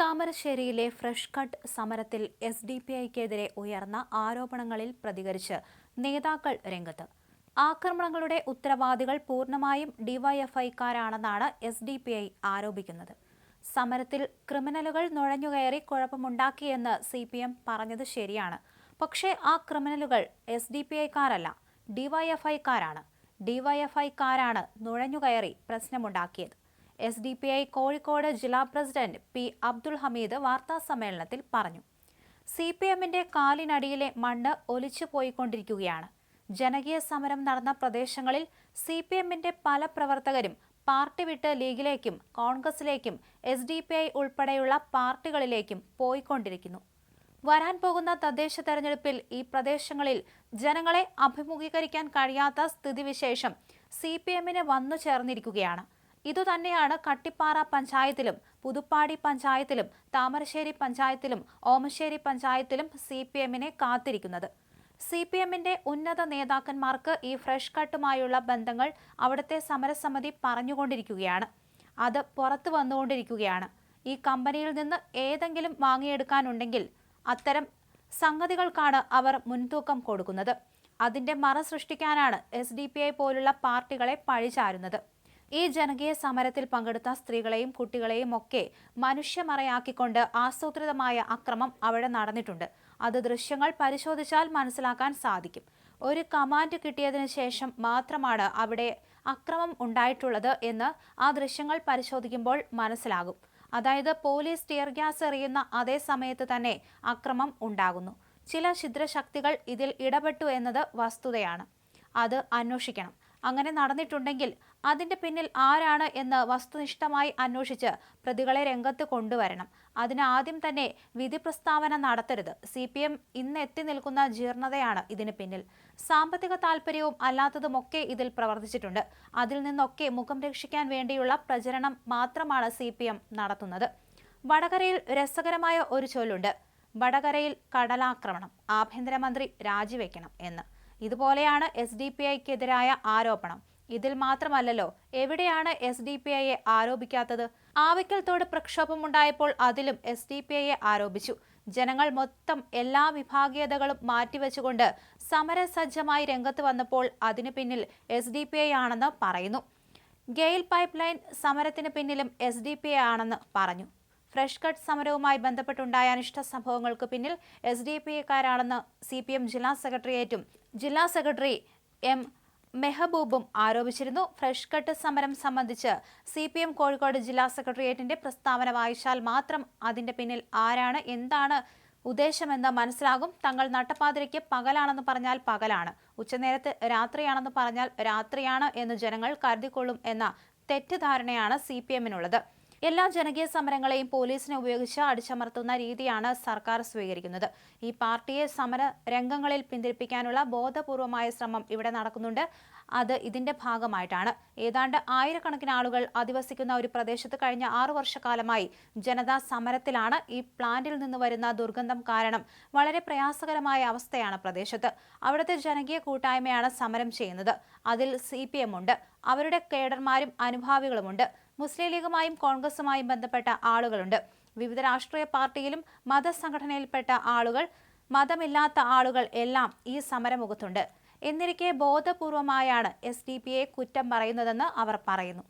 താമരശ്ശേരിയിലെ fresh cut സമരത്തിൽ S D P ഐക്കെതിരെ ഉയർന്ന ആരോപണങ്ങളിൽ പ്രതികരിച്ച് നേതാക്കൾ രംഗത്ത്. ആക്രമണങ്ങളുടെ ഉത്തരവാദികൾ പൂർണമായും ഡിവൈഎഫ്ഐക്കാരാണെന്നാണ് എസ് ഡി പി ഐ ആരോപിക്കുന്നത്. സമരത്തിൽ ക്രിമിനലുകൾ നുഴഞ്ഞുകയറി കുഴപ്പമുണ്ടാക്കിയെന്ന് സി പി എം പറഞ്ഞത് ശരിയാണ്. പക്ഷേ ആ ക്രിമിനലുകൾ എസ് ഡി പി ഐക്കാരല്ല ഡിവൈഎഫ്ഐക്കാരാണ്. ഡിവൈഎഫ്ഐക്കാരാണ് നുഴഞ്ഞുകയറി പ്രശ്നമുണ്ടാക്കിയത്. S D P I Kozhikode ജില്ലാ പ്രസിഡന്റ് പി അബ്ദുൾ ഹമീദ് വാർത്താസമ്മേളനത്തിൽ പറഞ്ഞു. സി പി എമ്മിന്റെ കാലിനടിയിലെ മണ്ണ് ഒലിച്ചു പോയിക്കൊണ്ടിരിക്കുകയാണ്. ജനകീയ സമരം നടന്ന പ്രദേശങ്ങളിൽ സി പി എമ്മിന്റെ പല പ്രവർത്തകരും പാർട്ടി വിട്ട് ലീഗിലേക്കും കോൺഗ്രസിലേക്കും എസ് ഡി പി ഐ ഉൾപ്പെടെയുള്ള പാർട്ടികളിലേക്കും പോയിക്കൊണ്ടിരിക്കുന്നു. വരാൻ പോകുന്ന തദ്ദേശ തെരഞ്ഞെടുപ്പിൽ ഈ പ്രദേശങ്ങളിൽ ജനങ്ങളെ അഭിമുഖീകരിക്കാൻ കഴിയാത്ത സ്ഥിതിവിശേഷം സി പി എമ്മിന് വന്നു ചേർന്നിരിക്കുകയാണ്. ഇതുതന്നെയാണ് കട്ടിപ്പാറ പഞ്ചായത്തിലും പുതുപ്പാടി പഞ്ചായത്തിലും താമരശ്ശേരി പഞ്ചായത്തിലും ഓമശ്ശേരി പഞ്ചായത്തിലും സി പി എമ്മിനെ കാത്തിരിക്കുന്നത്. സി പി എമ്മിന്റെ ഉന്നത നേതാക്കന്മാർക്ക് ഈ ഫ്രഷ് കട്ടുമായുള്ള ബന്ധങ്ങൾ അവിടുത്തെ സമരസമിതി പറഞ്ഞുകൊണ്ടിരിക്കുകയാണ്. അത് പുറത്തു വന്നുകൊണ്ടിരിക്കുകയാണ്. ഈ കമ്പനിയിൽ നിന്ന് ഏതെങ്കിലും വാങ്ങിയെടുക്കാനുണ്ടെങ്കിൽ അത്തരം സംഗതികൾക്കാണ് അവർ മുൻതൂക്കം കൊടുക്കുന്നത്. അതിന്റെ മറ സൃഷ്ടിക്കാനാണ് എസ് ഡി പി ഐ പോലുള്ള പാർട്ടികളെ പഴിചാരുന്നത്. ഈ ജനകീയ സമരത്തിൽ പങ്കെടുത്ത സ്ത്രീകളെയും കുട്ടികളെയും ഒക്കെ മനുഷ്യമറയാക്കിക്കൊണ്ട് ആസൂത്രിതമായ അക്രമം അവിടെ നടന്നിട്ടുണ്ട്. അത് ദൃശ്യങ്ങൾ പരിശോധിച്ചാൽ മനസ്സിലാക്കാൻ സാധിക്കും. ഒരു കമാൻഡ് കിട്ടിയതിനു ശേഷം മാത്രമാണ് അവിടെ അക്രമം ഉണ്ടായിട്ടുള്ളത് എന്ന് ആ ദൃശ്യങ്ങൾ പരിശോധിക്കുമ്പോൾ മനസ്സിലാകും. അതായത് പോലീസ് ടിയർ ഗ്യാസ് എറിയുന്ന അതേ സമയത്ത് തന്നെ അക്രമം ഉണ്ടാകുന്നു. ചില ഛിദ്രശക്തികൾ ഇതിൽ ഇടപെട്ടു എന്നത് വസ്തുതയാണ്. അത് അന്വേഷിക്കണം. അങ്ങനെ നടന്നിട്ടുണ്ടെങ്കിൽ അതിന്റെ പിന്നിൽ ആരാണ് എന്ന് വസ്തുനിഷ്ഠമായി അന്വേഷിച്ച് പ്രതികളെ രംഗത്ത് കൊണ്ടുവരണം. അതിന് ആദ്യം തന്നെ വിധി പ്രസ്താവന നടത്തരുത്. സി പി എം ഇന്ന് എത്തി നിൽക്കുന്ന ജീർണതയാണ് ഇതിന് പിന്നിൽ. സാമ്പത്തിക താല്പര്യവും അല്ലാത്തതുമൊക്കെ ഇതിൽ പ്രവർത്തിച്ചിട്ടുണ്ട്. അതിൽ നിന്നൊക്കെ മുഖം രക്ഷിക്കാൻ വേണ്ടിയുള്ള പ്രചരണം മാത്രമാണ് സി നടത്തുന്നത്. വടകരയിൽ രസകരമായ ഒരു ചൊല്ലുണ്ട്. വടകരയിൽ കടലാക്രമണം ആഭ്യന്തരമന്ത്രി രാജിവെക്കണം എന്ന്. ഇതുപോലെയാണ് എസ് ഡി പി ഐക്കെതിരായ ആരോപണം. ഇതിൽ മാത്രമല്ലല്ലോ എവിടെയാണ് എസ് ഡി പി ഐയെ ആരോപിക്കാത്തത്? ആവിക്കൽ തോട് പ്രക്ഷോഭമുണ്ടായപ്പോൾ അതിലും എസ് ഡി പി ഐയെ ആരോപിച്ചു. ജനങ്ങൾ മൊത്തം എല്ലാ വിഭാഗീയതകളും മാറ്റിവെച്ചുകൊണ്ട് സമരസജ്ജമായി രംഗത്ത് വന്നപ്പോൾ അതിനു പിന്നിൽ എസ് ഡി പി ഐ ആണെന്ന് പറയുന്നു. ഗെയിൽ പൈപ്പ് ലൈൻ സമരത്തിന് പിന്നിലും എസ് ഡി പി ഐ ആണെന്ന് പറഞ്ഞു. ഫ്രഷ് കട്ട് സമരവുമായി ബന്ധപ്പെട്ടുണ്ടായ അനിഷ്ട സംഭവങ്ങൾക്ക് പിന്നിൽ എസ് ഡി പി ഐക്കാരാണെന്ന് സി പി എം ജില്ലാ സെക്രട്ടേറിയറ്റും ജില്ലാ സെക്രട്ടറി എം മെഹബൂബും ആരോപിച്ചിരുന്നു. ഫ്രഷ് കട്ട് സമരം സംബന്ധിച്ച് സി പി എം കോഴിക്കോട് ജില്ലാ സെക്രട്ടേറിയറ്റിന്റെ പ്രസ്താവന വായിച്ചാൽ മാത്രം അതിന്റെ പിന്നിൽ ആരാണ് എന്താണ് ഉദ്ദേശമെന്ന് മനസ്സിലാകും. തങ്ങൾ നട്ടപ്പാതിരയ്ക്ക് പകലാണെന്ന് പറഞ്ഞാൽ പകലാണ്. ഉച്ചനേരത്ത് രാത്രിയാണെന്ന് പറഞ്ഞാൽ രാത്രിയാണ് എന്ന് ജനങ്ങൾ കരുതിക്കൊള്ളും എന്ന തെറ്റിദ്ധാരണയാണ് സി പി എമ്മിനുള്ളത് എല്ലാ ജനകീയ സമരങ്ങളെയും പോലീസിനെ ഉപയോഗിച്ച് അടിച്ചമർത്തുന്ന രീതിയാണ് സർക്കാർ സ്വീകരിക്കുന്നത്. ഈ പാർട്ടിയെ സമര രംഗങ്ങളിൽ പിന്തിരിപ്പിക്കാനുള്ള ബോധപൂർവമായ ശ്രമം ഇവിടെ നടക്കുന്നുണ്ട്. അത് ഇതിന്റെ ഭാഗമായിട്ടാണ്. ഏതാണ്ട് ആയിരക്കണക്കിന് ആളുകൾ അധിവസിക്കുന്ന ഒരു പ്രദേശത്ത് കഴിഞ്ഞ ആറു വർഷക്കാലമായി ജനതാ സമരത്തിലാണ് ഈ പ്ലാന്റിൽ നിന്ന് വരുന്ന ദുർഗന്ധം കാരണം വളരെ പ്രയാസകരമായ അവസ്ഥയാണ് പ്രദേശത്ത്. അവിടുത്തെ ജനകീയ കൂട്ടായ്മയാണ് സമരം ചെയ്യുന്നത്. അതിൽ സി ഉണ്ട്. അവരുടെ കേഡർമാരും അനുഭാവികളുമുണ്ട്. മുസ്ലിം ലീഗുമായും കോൺഗ്രസുമായും ബന്ധപ്പെട്ട ആളുകളുണ്ട്. വിവിധ രാഷ്ട്രീയ പാർട്ടിയിലും മതസംഘടനയിൽപ്പെട്ട ആളുകൾ മതമില്ലാത്ത ആളുകൾ എല്ലാം ഈ സമരമുഖത്തുണ്ട്. എന്നിരിക്കെ ബോധപൂർവമായാണ് എസ് ഡി പി കുറ്റം പറയുന്നതെന്ന് അവർ പറയുന്നു.